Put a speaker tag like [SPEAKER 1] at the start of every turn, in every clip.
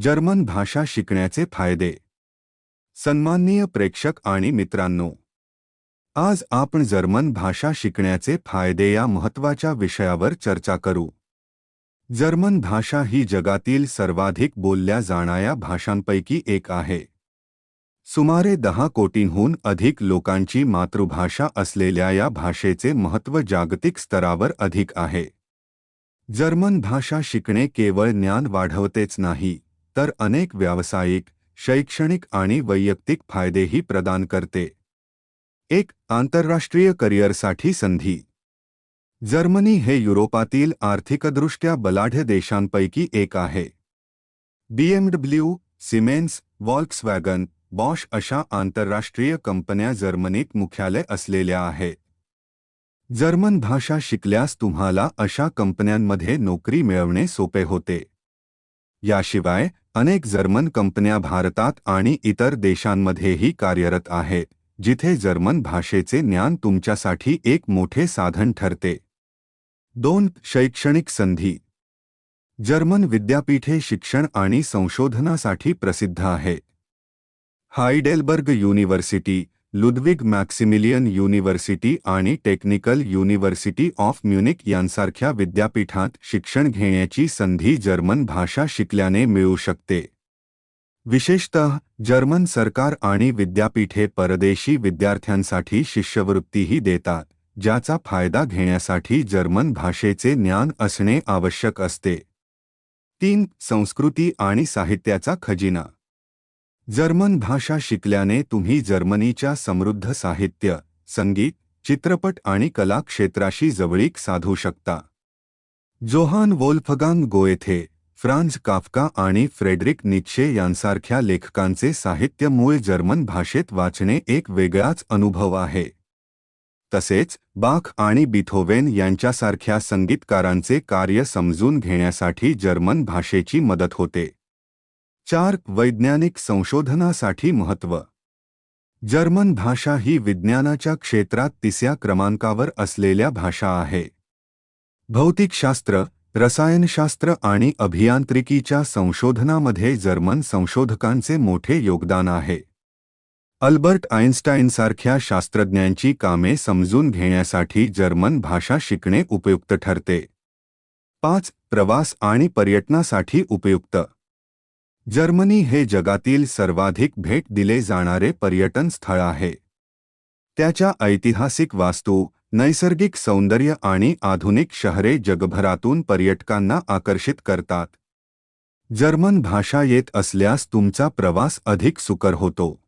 [SPEAKER 1] German भाषा शिकण्याचे फायदे. सन्माननीय प्रेक्षक आणि मित्रांनो आज आपण जर्मन भाषा शिकण्याचे फायदे या महत्त्वाच्या विषयावर चर्चा करू. जर्मन भाषा ही जगातील सर्वाधिक बोलल्या जाणाऱ्या भाषांपैकी एक आहे. सुमारे दहा कोटींहून अधिक लोकांची मातृभाषा असलेल्या या भाषेचे महत्त्व जागतिक स्तरावर अधिक आहे. जर्मन भाषा शिकणे केवळ ज्ञान वाढवतेच नाही तर अनेक व्यावसायिक शैक्षणिक आणि वैयक्तिक फायदेही प्रदान करते. एक आंतरराष्ट्रीय करिअरसाठी संधी. जर्मनी हे युरोपातील आर्थिकदृष्ट्या बलाढ्य देशांपैकी एक आहे. बीएमडब्ल्यू सिमेन्स वॉल्क्सवॅगन बॉश अशा आंतरराष्ट्रीय कंपन्या जर्मनीत मुख्यालय असलेल्या आहेत जर्मन भाषा शिकल्यास तुम्हाला अशा कंपन्यांमध्ये नोकरी मिळवणे सोपे होते. याशिवाय अनेक जर्मन कंपन्या भारतात आणि इतर देशांमध्येही कार्यरत आहेत जिथे जर्मन भाषेचे ज्ञान तुमच्यासाठी एक मोठे साधन ठरते. दोन शैक्षणिक संधी. जर्मन विद्यापीठे शिक्षण आणि संशोधनासाठी प्रसिद्ध आहे. Heidelberg university Ludwig Maximilian university आणि टेक्निकल युनिव्हर्सिटी ऑफ म्युनिक यांसारख्या विद्यापीठात शिक्षण घेण्याची संधी जर्मन भाषा शिकल्याने मिळू शकते. विशेषतः जर्मन सरकार आणि विद्यापीठे परदेशी विद्यार्थ्यांसाठी शिष्यवृत्तीही देतात ज्याचा फायदा घेण्यासाठी जर्मन भाषेचे ज्ञान असणे आवश्यक असते. तीन संस्कृती आणि साहित्याचा खजिना. जर्मन भाषा शिकल्याने तुम्ही जर्मनीच्या समृद्ध साहित्य संगीत चित्रपट आणि कला क्षेत्राशी जवळीक साधू शकता. Johann Wolfgang Goethe Franz Kafka आणि फ्रेडरिक निच्छे यांसारख्या लेखकांचे साहित्य मूळ जर्मन भाषेत वाचणे एक वेगळाच अनुभव आहे. तसेच बाख आणि बिथोवेन यांच्यासारख्या संगीतकारांचे कार्य समजून घेण्यासाठी जर्मन भाषेची मदत होते. चार वैज्ञानिक संशोधनासाठी महत्त्व जर्मन भाषा ही विज्ञानाच्या क्षेत्रात तिसऱ्या क्रमांकावर असलेल्या भाषा आहे. भौतिकशास्त्र रसायनशास्त्र आणि अभियांत्रिकीच्या संशोधनामध्ये जर्मन संशोधकांचे मोठे योगदान आहे. अल्बर्ट आइन्स्टाईनसारख्या शास्त्रज्ञांची कामे समजून घेण्यासाठी जर्मन भाषा शिकणे उपयुक्त ठरते. पाच प्रवास आणि पर्यटनासाठी उपयुक्त. जर्मनी हे जगातील सर्वाधिक भेट दिले जाणारे पर्यटन स्थळ आहे. त्याच्या ऐतिहासिक वास्तू नैसर्गिक सौंदर्य आणि आधुनिक शहरे जगभरातून पर्यटकांना आकर्षित करतात. जर्मन भाषा येत असल्यास तुमचा प्रवास अधिक सुकर होतो.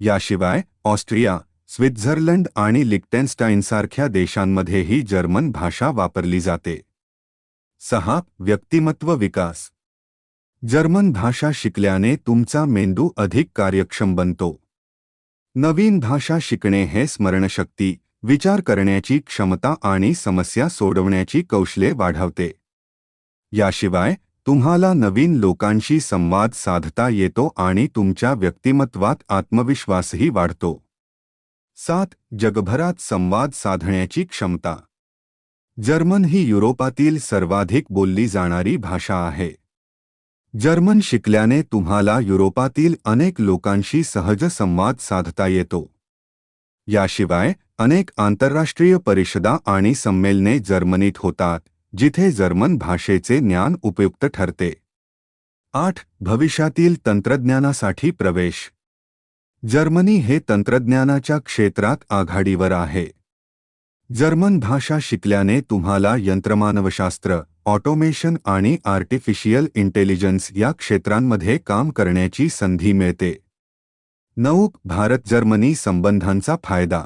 [SPEAKER 1] याशिवाय ऑस्ट्रिया स्वित्झर्लंड आणि लिक्टेन्स्टाईनसारख्या देशांमध्येही जर्मन भाषा वापरली जाते. सहा व्यक्तिमत्व विकास. जर्मन भाषा शिकल्याने तुमचा मेंदू अधिक कार्यक्षम बनतो. नवीन भाषा शिकणे हे स्मरणशक्ती विचार करण्याची क्षमता आणि समस्या सोडवण्याची कौशल्ये वाढवते. याशिवाय तुम्हाला नवीन लोकांशी संवाद साधता येतो आणि तुमच्या व्यक्तिमत्वात आत्मविश्वासही वाढतो. सात जगभरात संवाद साधण्याची क्षमता. जर्मन ही युरोपातील सर्वाधिक बोलली जाणारी भाषा आहे. जर्मन शिकल्याने तुम्हाला युरोपातील अनेक लोकांशी सहज संवाद साधता येतो. याशिवाय अनेक आंतरराष्ट्रीय परिषदा आणि संमेलने जर्मनीत होतात जिथे जर्मन भाषेचे ज्ञान उपयुक्त ठरते. आठ. भविष्यातील तंत्रज्ञानासाठी प्रवेश. जर्मनी हे तंत्रज्ञानाच्या क्षेत्रात आघाडीवर आहे. जर्मन भाषा शिकल्याने तुम्हाला यंत्रमानवशास्त्र ऑटोमेशन आणि आर्टिफिशियल इंटेलिजन्स या क्षेत्रांमध्ये काम करण्याची संधी मिळते. नऊ भारत जर्मनी संबंधांचा फायदा.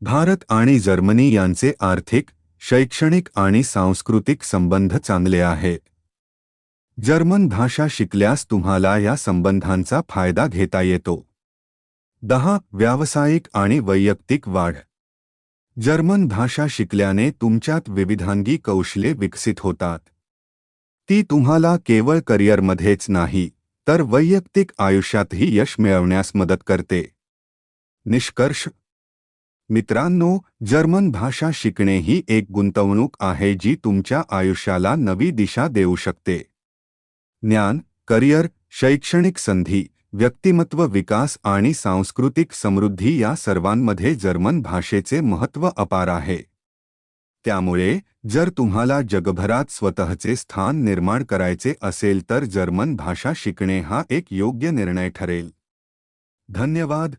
[SPEAKER 1] भारत आणि जर्मनी यांचे आर्थिक शैक्षणिक आणि सांस्कृतिक संबंध चांगले आहेत जर्मन भाषा शिकल्यास तुम्हाला या संबंधांचा फायदा घेता येतो. दहा व्यावसायिक आणि वैयक्तिक वाढ. जर्मन भाषा शिकल्याने तुमच्यात विविधांगी कौशल्ये विकसित होतात. ती तुम्हाला केवळ करिअरमध्येच नाही तर वैयक्तिक आयुष्यातही यश मिळवण्यास मदत करते. निष्कर्ष. मित्रांनो जर्मन भाषा शिकणे ही एक गुंतवणूक आहे जी तुमच्या आयुष्याला नवी दिशा देऊ शकते. ज्ञान करिअर शैक्षणिक संधी व्यक्तिमत्व विकास आणि सांस्कृतिक समृद्धी या सर्वांमध्ये जर्मन भाषेचे महत्त्व अपार आहे. त्यामुळे जर तुम्हाला जगभरात स्वतःचे स्थान निर्माण करायचे असेल तर जर्मन भाषा शिकणे हा एक योग्य निर्णय ठरेल. धन्यवाद!